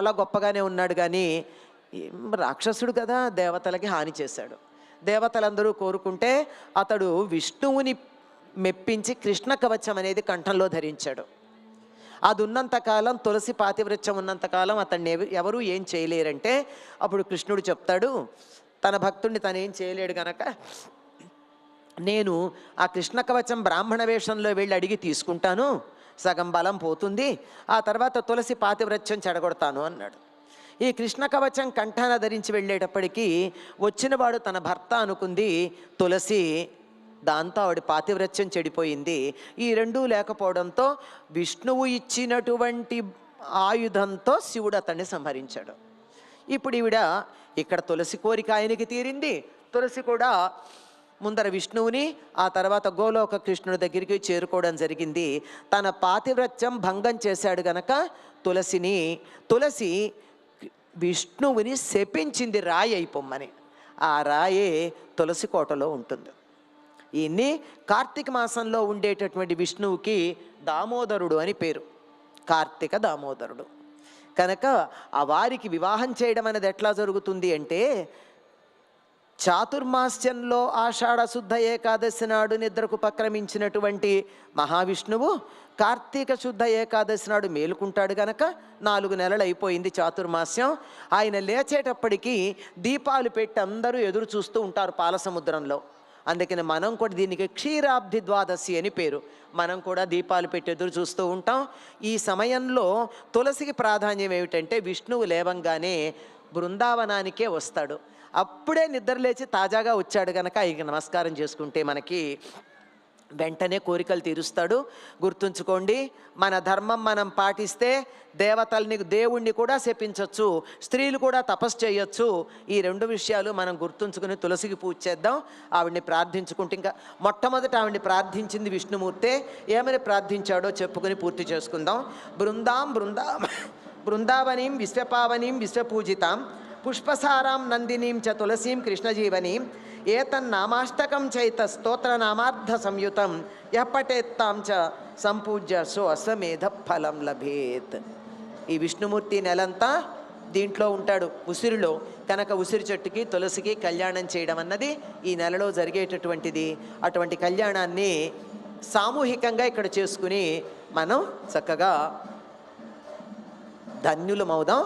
చాలా గొప్పగానే ఉన్నాడు కానీ రాక్షసుడు కదా దేవతలకి హాని చేశాడు. దేవతలందరూ కోరుకుంటే అతడు విష్ణువుని మెప్పించి కృష్ణ కవచం అనేది కంఠంలో ధరించాడు. అది ఉన్నంతకాలం తులసి పాతివృత్యం ఉన్నంతకాలం అతన్ని ఎవరూ ఏం చేయలేరంటే అప్పుడు కృష్ణుడు చెప్తాడు తన భక్తుడిని తను ఏం చేయలేడు గనక నేను ఆ కృష్ణ కవచం బ్రాహ్మణ వేషంలో వెళ్ళి అడిగి తీసుకుంటాను సగం బలం పోతుంది ఆ తర్వాత తులసి పాతివ్రత్యం చెడగొడతాను అన్నాడు. ఈ కృష్ణ కవచం కంఠాన ధరించి వెళ్ళేటప్పటికీ వచ్చినవాడు తన భర్త అనుకుంది తులసి దాంతో ఆవిడ పాతివ్రత్యం చెడిపోయింది. ఈ రెండూ లేకపోవడంతో విష్ణువు ఇచ్చినటువంటి ఆయుధంతో శివుడు అతన్ని సంహరించాడు. ఇప్పుడు ఈవిడ ఇక్కడ తులసి కోరిక ఆయనకి తీరింది తులసి కూడా ముందర విష్ణువుని ఆ తర్వాత గోలోక కృష్ణుడి దగ్గరికి చేరుకోవడం జరిగింది. తన పాతివ్రత్యం భంగం చేశాడు గనక తులసిని తులసి విష్ణువుని శపించింది రాయి అయిపోమ్మని. ఆ రాయే తులసి కోటలో ఉంటుంది. ఈయన్ని కార్తీక మాసంలో ఉండేటటువంటి విష్ణువుకి దామోదరుడు అని పేరు. కార్తీక దామోదరుడు. కనుక ఆ వారికి వివాహం చేయడం అనేది ఎట్లా జరుగుతుంది అంటే చాతుర్మాస్యంలో ఆషాఢ శుద్ధ ఏకాదశి నాడు నిద్రకు పక్రమించినటువంటి మహావిష్ణువు కార్తీక శుద్ధ ఏకాదశి నాడు మేలుకుంటాడు గనక నాలుగు నెలలు అయిపోయింది చాతుర్మాస్యం. ఆయన లేచేటప్పటికీ దీపాలు పెట్టి అందరూ ఎదురు చూస్తూ ఉంటారు పాలసముద్రంలో. అందుకని మనం కూడా దీనికి క్షీరాబ్ది ద్వాదశి అని పేరు. మనం కూడా దీపాలు పెట్టి ఎదురు చూస్తూ ఉంటాం. ఈ సమయంలో తులసికి ప్రాధాన్యం ఏమిటంటే విష్ణువు లేవంగానే బృందావనానికే వస్తాడు. అప్పుడే నిద్రలేచి తాజాగా వచ్చాడు కనుక ఆయనకి నమస్కారం చేసుకుంటే మనకి వెంటనే కోరికలు తీరుస్తాడు. గుర్తుంచుకోండి మన ధర్మం మనం పాటిస్తే దేవతల్ని దేవుణ్ణి కూడా శపించవచ్చు స్త్రీలు కూడా తపస్సు చేయొచ్చు. ఈ రెండు విషయాలు మనం గుర్తుంచుకుని తులసికి పూజ చేద్దాం. ఆవిడ్ని ప్రార్థించుకుంటే ఇంకా మొట్టమొదట ఆవిడ్ని ప్రార్థించింది విష్ణుమూర్తే. ఏమని ప్రార్థించాడో చెప్పుకుని పూర్తి చేసుకుందాం. బృందాం బృందాం. బృందావనీం విశ్వపావనీం విశ్వపూజితాం పుష్పసారాం నందినీం చ తులసీం కృష్ణజీవనీం ఏతన్నామాష్టకం చైత స్తోత్రనామార్థ సంయుతం ఎప్పటేత్తాం చ సంపూజ్య సో అశ్వమేధ ఫలం లభేత్. ఈ విష్ణుమూర్తి నెలంతా దీంట్లో ఉంటాడు ఉసిరిలో కనుక ఉసిరి చెట్టుకి తులసికి కళ్యాణం చేయడం అన్నది ఈ నెలలో జరిగేటటువంటిది. అటువంటి కళ్యాణాన్ని సామూహికంగా ఇక్కడ చేసుకుని మనం చక్కగా ధన్యులమవుదాం